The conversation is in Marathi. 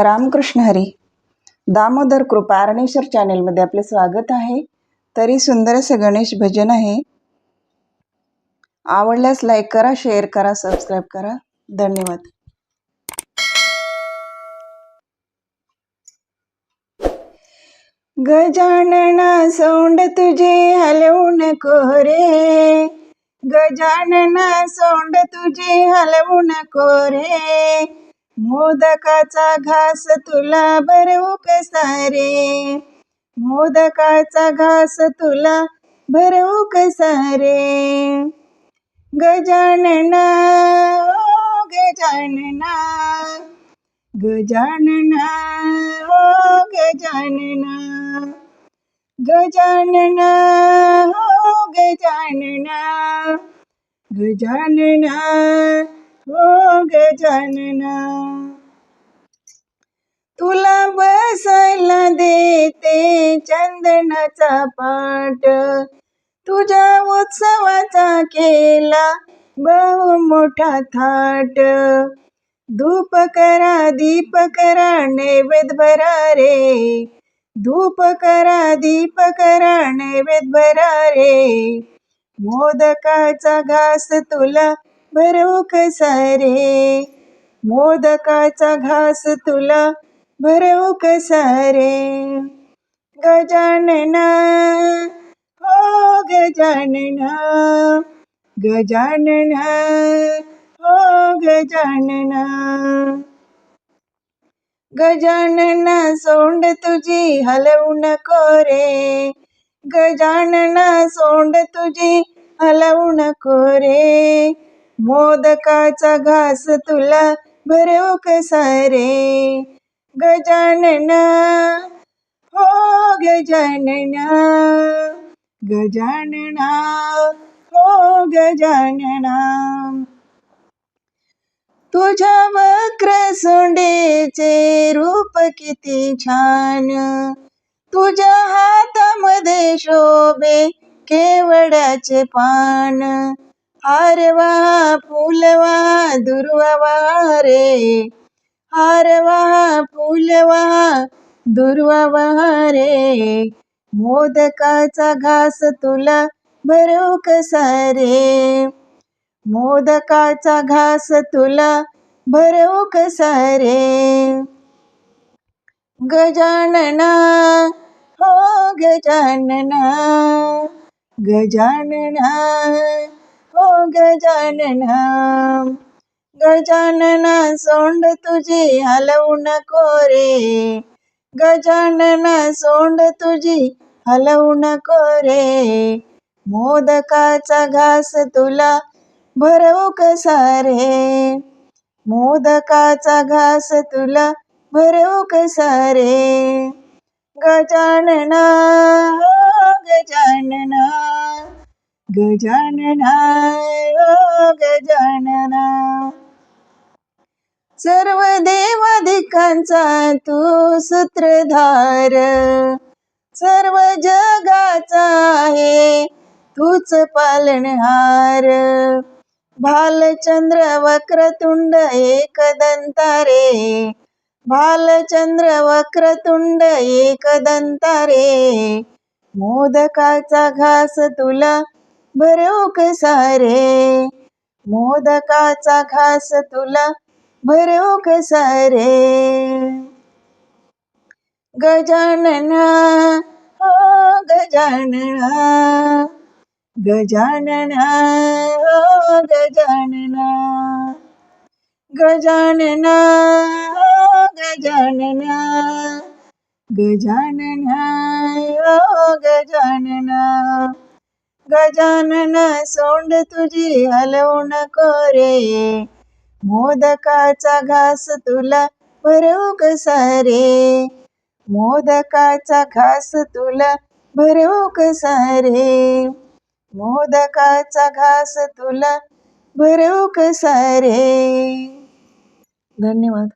रामकृष्ण हरी. दामोदर कृपा अरणेश्वर चॅनेलमध्ये आपले स्वागत आहे. तरी सुंदर असं गणेश भजन आहे. आवडल्यास लाईक करा शेअर करा सबस्क्राईब करा. धन्यवाद. गजानना सोंड तुझे हलवू नको रे गजानना सोंड तुझे हलवू नको रे मोदकाचा घास तुला भरवू कसा रे मोदकाचा घास तुला भरवू कसा रे गजानना ओ गजानना. गजानना ओ गजानना. गजानना ओ गजानना. गजानना ओ गजानना तुला बसायला देते चंदनाचा पाठ। तुझ्या उत्सवाचा केला बहु मोठा थाट। धूप करा दीप करा नैवेद भरा रे। धूप करा दीप करा नैवेद भरा रे। मोदकाचा घास तुला भरवू हो सारे मोदकाचा घास तुला. भरवू हो सारे गजानना. हो गजानना. गजानना. हो गजानना. गजानना सोंड तुझी हलवू नको रे. गजानना सोंड तुझी हलवू नको रे. मोदकाचा घास तुला भरव कसा रे? गजानना हो गजानना गजानना हो गजानना तुझ्या वक्र सोंडेचे रूप किती छान। तुझ्या हातामध्ये शोभे केवड्याचे पान। हारवा फुलवा दुर्वा रे. हारवा फुलवा दुर्वा रे. मोदकाचा घास तुला भरू कसा रे? मोदकाचा घास तुला भरू कसा रे? गजानना हो गजानना गजानना. हो गजानना गजानना सोंड तुझी हलवू नको रे. गजानना सोंड तुझी हलवू नको रे. मोदकाचा घास तुला भरवू कसा रे? मोदकाचा घास तुला भरवू कसा रे? गजानना हो गजानना. गजानना ओ गजानना. सर्व देवाधिकांचा तू सूत्रधार. सर्व जगाचा आहे तूच पालनहार. भालचंद्र वक्रतुंड एकदंतारे भालचंद्र वक्रतुंड एकदंतारे मोदकाचा घास तुला भरवू सारे. मोदकाचा घास तुला भरवू सारे. गजानना हो गजानना गजानना हो गजानना. गजानना हो गजानना गजानना. गजानन सोंड तुझी हलवू नको रे मोदकाचा घास तुला भरवू कसा रे मोदकाचा घास तुला भरवू कसा रे मोदकाचा घास तुला भरवू कसा रे धन्यवाद.